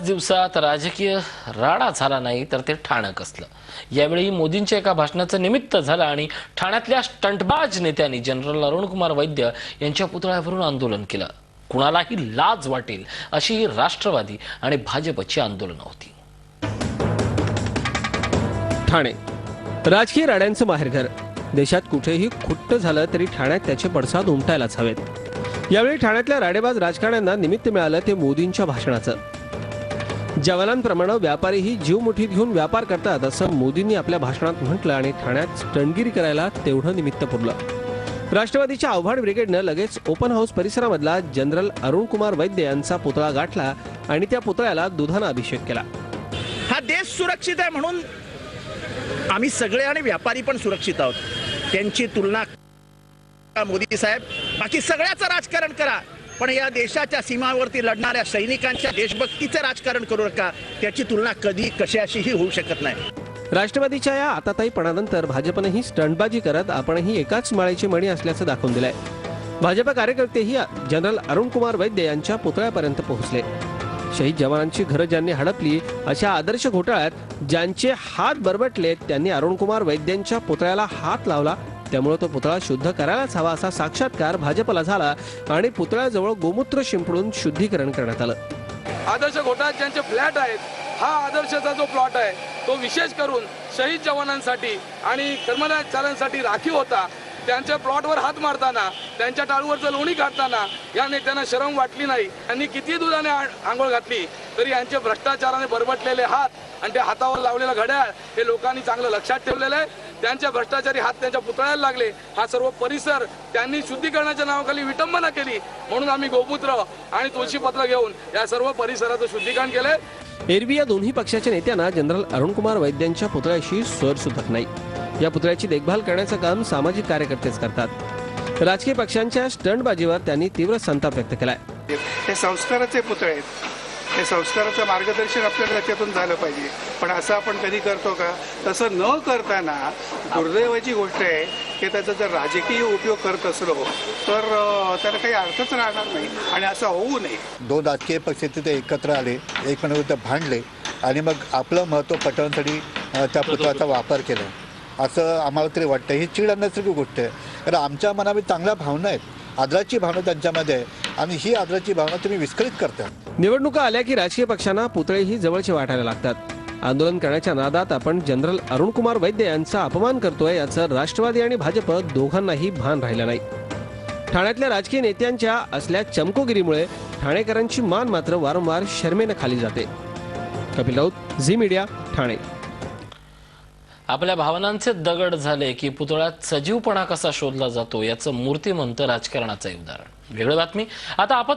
दिवसात राजकीय राडा झाला नाही तर ते ठाणं कसलं यावेळी मोदींच्या एका भाषणाचं निमित्त झालं आणि ठाण्यातल्या स्टंटबाज नेत्यांनी जनरल अरुणकुमार वैद्य यांच्या पुतळ्यावरून आंदोलन केलं. कुणालाही लाज वाटेल अशी राष्ट्रवादी आणि भाजपची आंदोलनं होती. ठाणे. राजकीय राड्यांचं माहेरघर. देशात कुठेही खुट्ट झालं तरी ठाण्यात त्याचे पडसाद उमटायलाच हवेत. यावेळी ठाण्यातल्या राडेबाज राजकारण्यांना निमित्त मिळालं ते मोदींच्या भाषणाचं. जवानांप्रमाणे व्यापारीही जीव मुठीत घेऊन व्यापार करतात असं मोदींनी आपल्या भाषणात म्हटलं आणि ठाण्यात स्टंटगिरी करायला तेवढं निमित्त पुरलं. राष्ट्रवादीच्या आव्हाड ब्रिगेडनं लगेच ओपन हाऊस परिसरामधला जनरल अरुणकुमार वैद्य यांचा पुतळा गाठला आणि त्या पुतळ्याला दुधानं अभिषेक केला. हा देश सुरक्षित आहे म्हणून आम्ही सगळे आणि व्यापारी पण सुरक्षित आहोत. त्यांची तुलना मोदी साहेब. बाकी सगळ्याचं राजकारण करा. पण या देशाच्या सीमावरती लढणाऱ्या सैनिकांच्या देशभक्तीचं राजकारण करू नका. त्याची तुलना कधी कशाशीही होऊ शकत नाही. राष्ट्रवादीच्या या आताताईपणानंतर भाजपनेही स्टंटबाजी करत आपणही एकाच माळेची मणी असल्याचं दाखवून दिलंय. भाजप कार्यकर्तेही जनरल अरुणकुमार वैद्य यांच्या पुतळ्यापर्यंत पोहोचले. शहीद जवानांची घरं ज्यांनी हडपली अशा आदर्श घोटाळ्यात ज्यांचे हात बरबटले त्यांनी अरुणकुमार वैद्यांच्या पुतळ्याला हात लावला त्यामुळे तो पुतळा शुद्ध करायलाच हवा असा साक्षात्कार भाजपला झाला आणि पुतळ्याजवळ गोमूत्र शिंपडून शुद्धीकरण करण्यात आलं. आदर्श घोटाळ्यात ज्यांचे फ्लॅट आहेत हा आदर्शचा जो प्लॉट आहे तो विशेष करून शहीद जवानांसाठी आणि कर्मचाऱ्यांसाठी राखीव होता. त्यांच्या प्लॉटवर हात मारताना त्यांच्या टाळूवरचं लोणी काढताना या नेत्यांना शरम वाटली नाही. त्यांनी किती दुधाने आंघोळ घातली तरी यांचे भ्रष्टाचाराने बरबटलेले हात आणि त्या हातावर लावलेलं घड्याळ हे लोकांनी चांगलं लक्षात ठेवलेलं आहे. त्यांच्या भ्रष्टाचारी हात त्यांच्या पुतळ्याला लागले. हा सर्व परिसर त्यांनी शुद्धीकरणाच्या नावाखाली विटंबना केली. म्हणून आम्ही गोमूत्र आणि तुळशीपत्र घेऊन या सर्व परिसराचं शुद्धीकरण केलंय. एरवी या दोन्ही पक्षाच्या नेत्यांना जनरल अरुणकुमार वैद्यांच्या पुतळ्याशी स्वर सुटत नाही. या पुतळ्याची देखभाल करण्याचं काम सामाजिक कार्यकर्तेच करतात. राजकीय पक्षांच्या स्टंटबाजीवर त्यांनी तीव्र संताप व्यक्त केलाय. हे संस्काराचे पुतळे आहेत. हे संस्काराचं मार्गदर्शन आपल्याला त्याच्यातून झालं पाहिजे. पण असं आपण कधी करतो का? तसं न करताना दुर्दैवाची गोष्ट आहे की त्याचा जर राजकीय उपयोग करत असलो तर त्याला काही अर्थच राहणार नाही आणि असं होऊ नये. दोन राजकीय पक्ष तिथे एकत्र आले एकमेकांविरुद्ध भांडले आणि मग आपलं महत्त्व पटवण्यासाठी त्या पुतळ्याचा वापर केला. असं आम्हाला तरी वाटतं. ही चीड आणण्यासारखी गोष्ट आहे. कारण आमच्या मनामध्ये चांगल्या भावना आहेत. आदराची भावना त्यांच्यामध्ये आहे. आणि ही आदराची भावना तुम्ही विस्कळीत करता. निवडणुका आल्या की राजकीय पक्षांना पुतळेही जवळचे वाटायला लागतात. आंदोलन करण्याच्या नादात आपण जनरल अरुणकुमार वैद्य यांचा अपमान करतोय याचं राष्ट्रवादी आणि भाजप दोघांनाही भान राहिलं नाही. ठाण्यातल्या राजकीय नेत्यांच्या असल्या चमकोगिरीमुळे ठाणेकरांची मान मात्र वारंवार शर्मेनं खाली जाते. Kapil Raut Zee media Thane. आपल्या भावनांचे दगड झाले की पुतळ्यात सजीवपणा कसा शोधला जातो याचं मूर्तिमंत राजकारणाचं उदाहरण. वेगळं बातमी. आता आपत